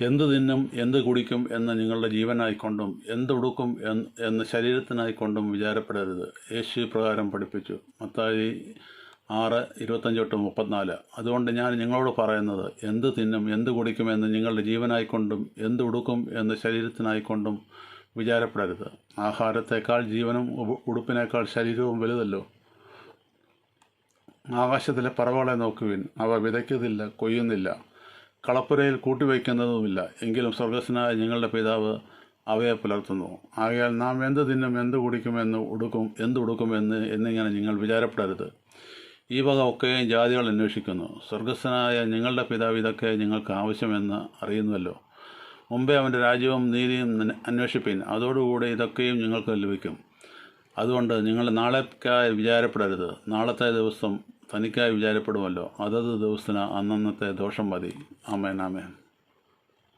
എന്ത് തിന്നും എന്ത് കുടിക്കും എന്ന് നിങ്ങളുടെ ജീവനായിക്കൊണ്ടും എന്തുടുക്കും എന്ന് ശരീരത്തിനായിക്കൊണ്ടും വിചാരപ്പെടരുത്. യേശു പ്രകാരം പഠിപ്പിച്ചു. മത്തായി ആറ് ഇരുപത്തഞ്ച് തൊട്ട് മുപ്പത്തിനാല്. അതുകൊണ്ട് ഞാൻ നിങ്ങളോട് പറയുന്നത് എന്ത് തിന്നും എന്ത് കുടിക്കുമെന്ന് നിങ്ങളുടെ ജീവനായിക്കൊണ്ടും എന്ത് ഉടുക്കും എന്ന് ശരീരത്തിനായിക്കൊണ്ടും വിചാരപ്പെടരുത്. ആഹാരത്തേക്കാൾ ജീവനും ഉടുപ്പിനേക്കാൾ ശരീരവും വലുതല്ലോ. ആകാശത്തിലെ പറവകളെ നോക്കുവിൻ. അവ വിതയ്ക്കുന്നില്ല കൊയ്യുന്നില്ല. കളപ്പുരയിൽ കൂട്ടിവയ്ക്കുന്നതുമില്ല. എങ്കിലും സ്വർഗസ്നായ ഞങ്ങളുടെ പിതാവ് അവയെ പുലർത്തുന്നു. ആകയാൽ നാം എന്ത് തിന്നും എന്ത് കുടിക്കുമെന്ന് ഉടുക്കും എന്ത് ഉടുക്കുമെന്ന് എന്നിങ്ങനെ നിങ്ങൾ വിചാരപ്പെടരുത്. ഈ വക ഒക്കെയും ജാതികൾ അന്വേഷിക്കുന്നു. സ്വർഗസ്ഥനായ നിങ്ങളുടെ പിതാവ് ഇതൊക്കെ നിങ്ങൾക്ക് ആവശ്യമെന്ന് അറിയുന്നുവല്ലോ. മുമ്പേ അവന്റെ രാജ്യവും നീതിയും അന്വേഷിപ്പിൻ. അതോടുകൂടി ഇതൊക്കെയും നിങ്ങൾക്ക് ലഭിക്കും. അതുകൊണ്ട് നിങ്ങൾ നാളേക്കായി വിചാരപ്പെടരുത്. നാളത്തെ ദിവസം തനിക്കായി വിചാരപ്പെടുമല്ലോ. അതത് ദിവസത്തിന് അന്നന്നത്തെ ദോഷം മതി. ആമേൻ ആമേൻ.